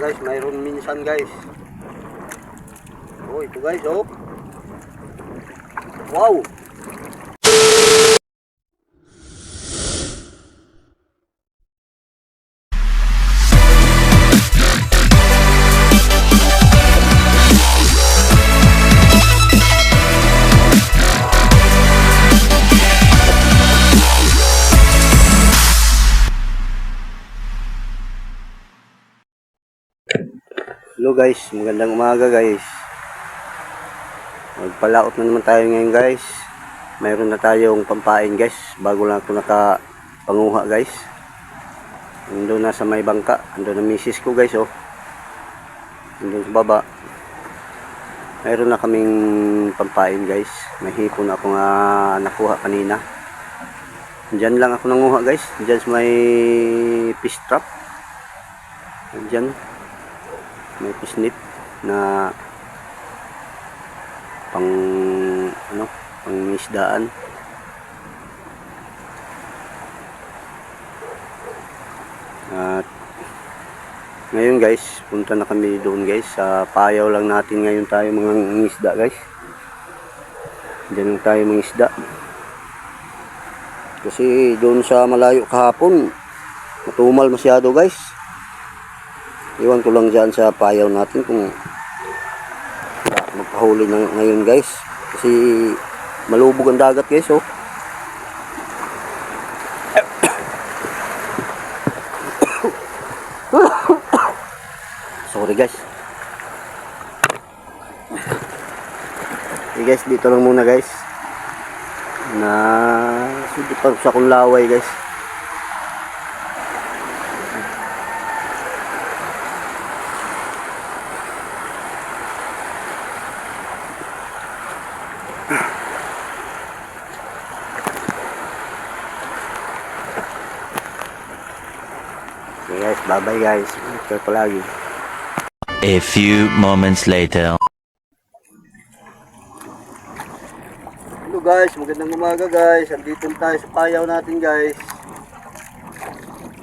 guys, mayroon minsan guys. Oh, ito guys, oh. Wow! Hello guys, magandang umaga guys. Magpalaot na naman tayo ngayon guys. Mayroon na tayong pampain guys. Bago lang ako nakapanguha guys. Ando na sa may bangka. Ando na misis ko guys oh. Ando sa baba. Mayroon na kaming pampain guys. May hipon ako nga nakuha kanina. Diyan lang ako nanguha guys. Diyan sa may fish trap. Diyan may pisnit na pang ano pang isdaan at ngayon guys punta na kami doon guys. Sa payaw lang natin ngayon tayo mga isda guys. Dyan lang tayo mga isda kasi doon sa malayo kahapon matumal masyado guys Iwan ko lang dyan sa payaw natin kung magpahuli na ngayon guys. Kasi malubog ang dagat guys oh. Sorry guys. Okay guys, dito lang muna guys. Na sudi pa sa kong laway guys. Okay guys, bye bye guys. Ito palagi. A few moments later. Hello guys, magandang umaga guys. Andito tayo sa payaw natin guys.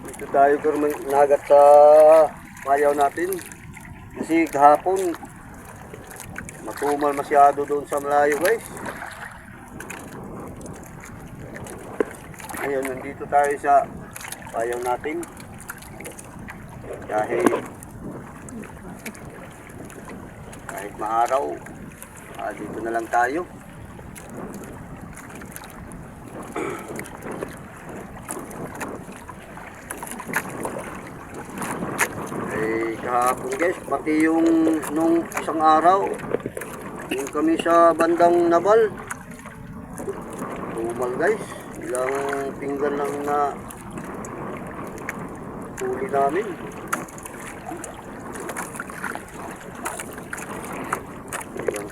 Dito tayo may nagat sa payaw natin. Kasi kahapon matumal masyado doon sa malayo guys. Ngayon, nandito tayo sa payaw natin. Kahit kahit maaraw, ah, dito na lang tayo. Eh, kahapon guys, pati yung nung isang araw, yung kami sa bandang Nabal, tumal guys, ilang pinggan lang na huli namin.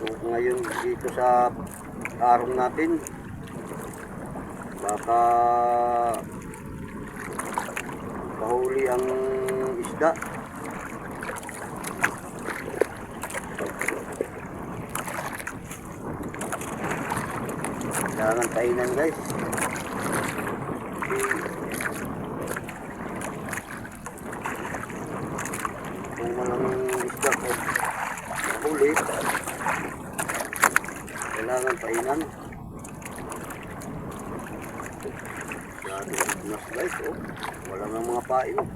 Ko ngayon dito sa arong natin, baka pahuli ang isda. Kailangan kainan guys. Kung walang isda ko huli, kainan. Grabe mas guys oh. Wala nga mga pain oh.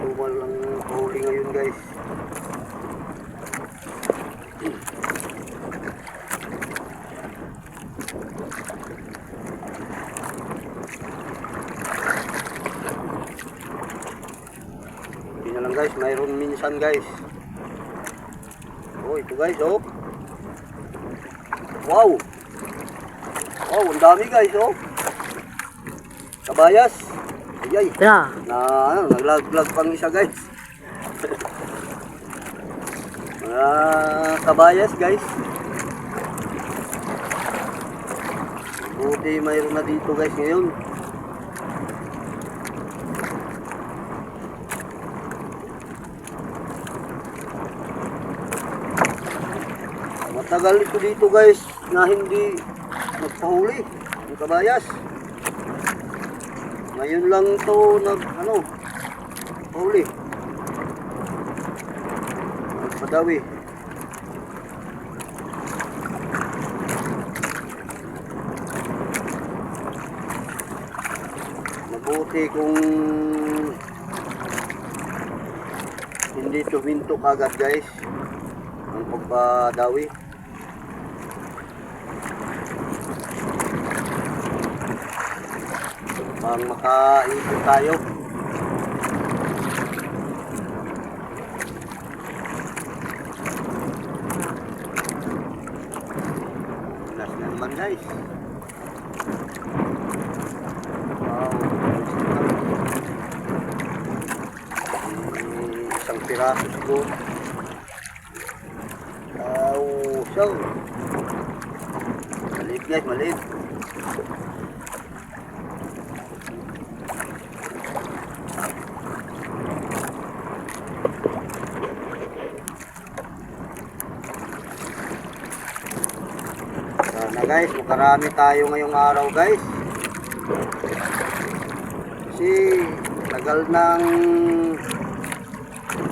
Tumal ang huli ngayon guys. Lang guys, mayroon minsan guys. Oh, ito guys, oh. Wow! Wow, ang dami guys, oh. Kabayas. Ayay. Yeah. Na ano, naglag-lag pang isa guys. Mga kabayas guys. Buti mayroon na dito guys ngayon. Tagal ito dito guys na hindi nagpahuli ng kabayas. Ngayon lang to nag ano pahuli. Nagpadawi. Mabuti kung hindi tuminto kagad guys ang pagpadawi. Pang makaipon tayo. Last na naman guys. Wow. Hmm, Isang piraso siguro. Wow, so. Maliit guys, maliit. Guys, makarami tayo ngayong araw guys. Kasi tagal nang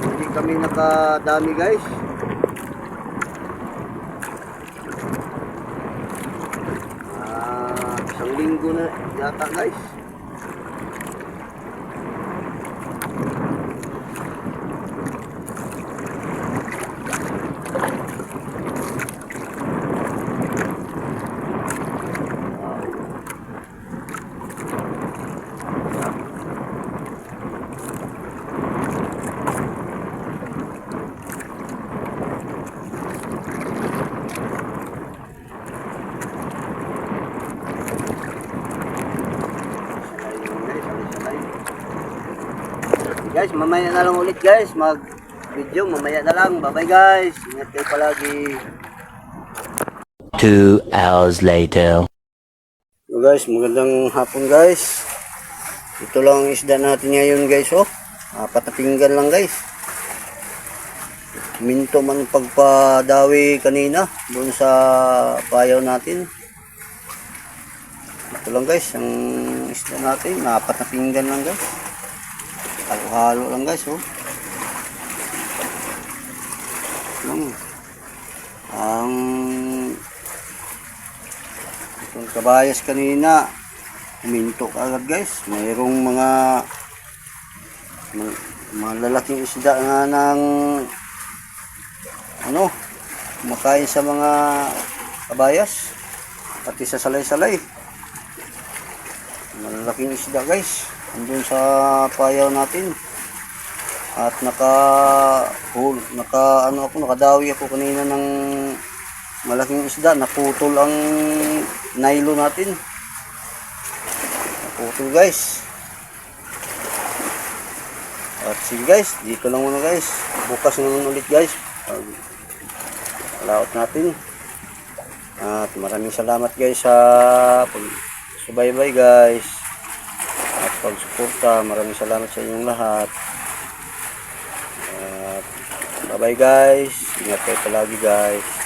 hindi kami nakadami guys. Ah, isang linggo na yata guys. Mamaya na lang ulit guys, mag video mamaya na lang. Bye bye guys. Ingat kayo palagi. Two hours later. So guys, magandang hapon guys. Ito lang ang isda natin ngayon guys oh. Apat na pinggan lang guys. Minto man pagpadawi kanina doon sa payaw natin. Ito lang guys, ang isda natin. Apat na pinggan lang guys. Halo-halo lang guys oh. Lang. Ang Itong kabayas kanina, huminto agad guys. Mayroong mga mga, mga lalaking isda nga ng ano, kumakain sa mga kabayas. Pati sa salay-salay. Malalaking isda guys. Andun sa payaw natin. At naka hul, naka ano ako, nakadawi ako kanina ng malaking isda, naputol ang nylon natin. Naputol guys. At sige guys, dito lang muna guys. Bukas naman ulit guys. Pag layout natin. At maraming salamat guys sa pag subaybay guys. Pagsuporta, maraming salamat sa inyong lahat. At bye bye guys. Ingat kayo palagi guys.